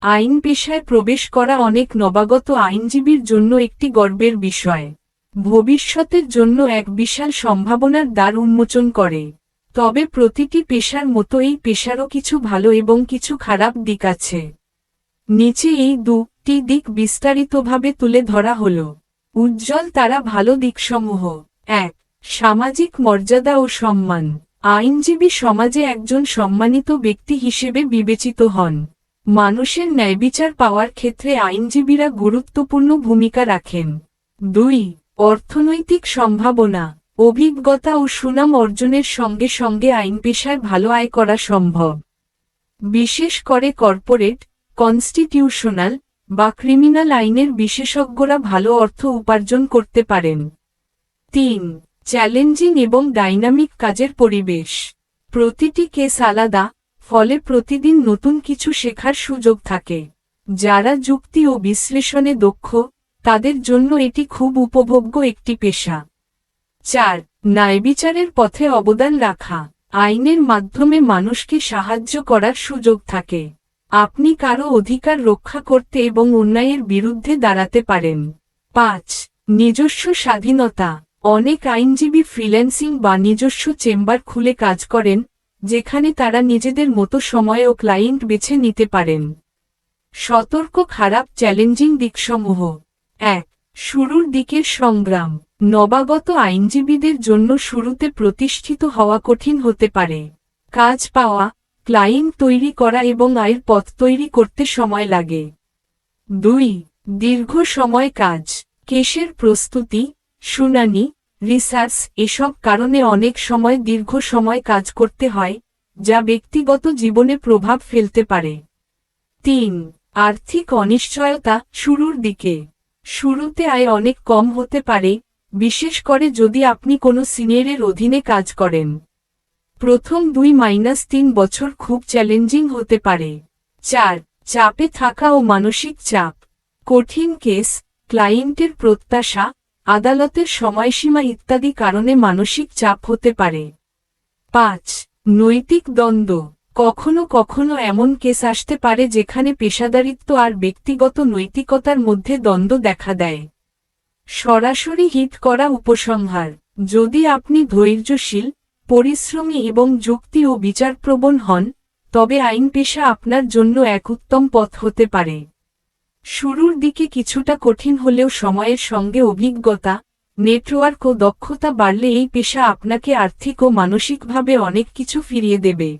আইন পেশায় প্রবেশ করা অনেক নবাগত আইনজীবীর জন্য একটি গর্বের বিষয়। ভবিষ্যতের জন্য এক বিশাল সম্ভাবনার দ্বার উন্মোচন করে। তবে প্রতিটি পেশার মতো এই পেশারও কিছু ভালো এবং কিছু খারাপ দিক আছে। নিচে এই দুটি দিক বিস্তারিতভাবে তুলে ধরা হল। উজ্জ্বল তারা ভালো দিকসমূহ। এক, সামাজিক মর্যাদা ও সম্মান। আইনজীবী সমাজে একজন সম্মানিত ব্যক্তি হিসেবে বিবেচিত হন। মানুষের ন্যায়বিচার পাওয়ার ক্ষেত্রে আইনজীবীরা গুরুত্বপূর্ণ ভূমিকা রাখেন। দুই, অর্থনৈতিক সম্ভাবনা, অভিজ্ঞতা ও সুনাম অর্জনের সঙ্গে সঙ্গে আইন পেশায় ভালো আয় করা সম্ভব। বিশেষ করে কর্পোরেট, কনস্টিটিউশনাল বা ক্রিমিনাল আইনের বিশেষজ্ঞরা ভালো অর্থ উপার্জন করতে পারেন। তিন, চ্যালেঞ্জিং এবং ডাইনামিক কাজের পরিবেশ। প্রতিটি কেস আলাদা ফলে প্রতিদিন নতুন কিছু শেখার সুযোগ থাকে। যারা যুক্তি ও বিশ্লেষণে দক্ষ, তাদের জন্য এটি খুব উপভোগ্য একটি পেশা। চার, ন্যায়বিচারের পথে অবদান রাখা। আইনের মাধ্যমে মানুষকে সাহায্য করার সুযোগ থাকে। আপনি কারও অধিকার রক্ষা করতে এবং অন্যায়ের বিরুদ্ধে দাঁড়াতে পারেন। পাঁচ, নিজস্ব স্বাধীনতা। অনেক আইনজীবী ফ্রিল্যান্সিং বা নিজস্ব চেম্বার খুলে কাজ করেন যেখানে তারা নিজেদের মতো সময় ও ক্লায়েন্ট বেছে নিতে পারেন। সতর্ক খারাপ চ্যালেঞ্জিং দিকসমূহ। এক, শুরুর দিকের সংগ্রাম। নবাগত আইনজীবীদের জন্য শুরুতে প্রতিষ্ঠিত হওয়া কঠিন হতে পারে। কাজ পাওয়া, ক্লায়েন্ট তৈরি করা এবং আয়ের পথ তৈরি করতে সময় লাগে। দুই, দীর্ঘ সময় কাজ। কেসের প্রস্তুতি, শুনানি রিসার্চ এসব কারণে অনেক সময় দীর্ঘ সময় কাজ করতে হয়, যা ব্যক্তিগত জীবনে প্রভাব ফেলতে পারে। তিন, আর্থিক অনিশ্চয়তা শুরুর দিকে। শুরুতে আয় অনেক কম হতে পারে, বিশেষ করে যদি আপনি কোনো সিনিয়রের অধীনে কাজ করেন। প্রথম দুই মাইনাস তিন বছর খুব চ্যালেঞ্জিং হতে পারে। চার, চাপে থাকা ও মানসিক চাপ। কঠিন কেস, ক্লায়েন্টের প্রত্যাশা আদালতের সময়সীমা ইত্যাদি কারণে মানসিক চাপ হতে পারে। পাঁচ, নৈতিক দ্বন্দ্ব। কখনো কখনো এমন কেস আসতে পারে যেখানে পেশাদারিত্ব আর ব্যক্তিগত নৈতিকতার মধ্যে দ্বন্দ্ব দেখা দেয়। সরাসরি হিট করা উপসংহার। যদি আপনি ধৈর্যশীল, পরিশ্রমী এবং যুক্তি ও বিচারপ্রবণ হন, তবে আইন পেশা আপনার জন্য এক উত্তম পথ হতে পারে। শুরুর দিকে কিছুটা কঠিন হলেও সময়ের সঙ্গে অভিজ্ঞতা, নেটওয়ার্ক ও দক্ষতা বাড়লে এই পেশা আপনাকে আর্থিক ও মানসিকভাবে অনেক কিছু ফিরিয়ে দেবে।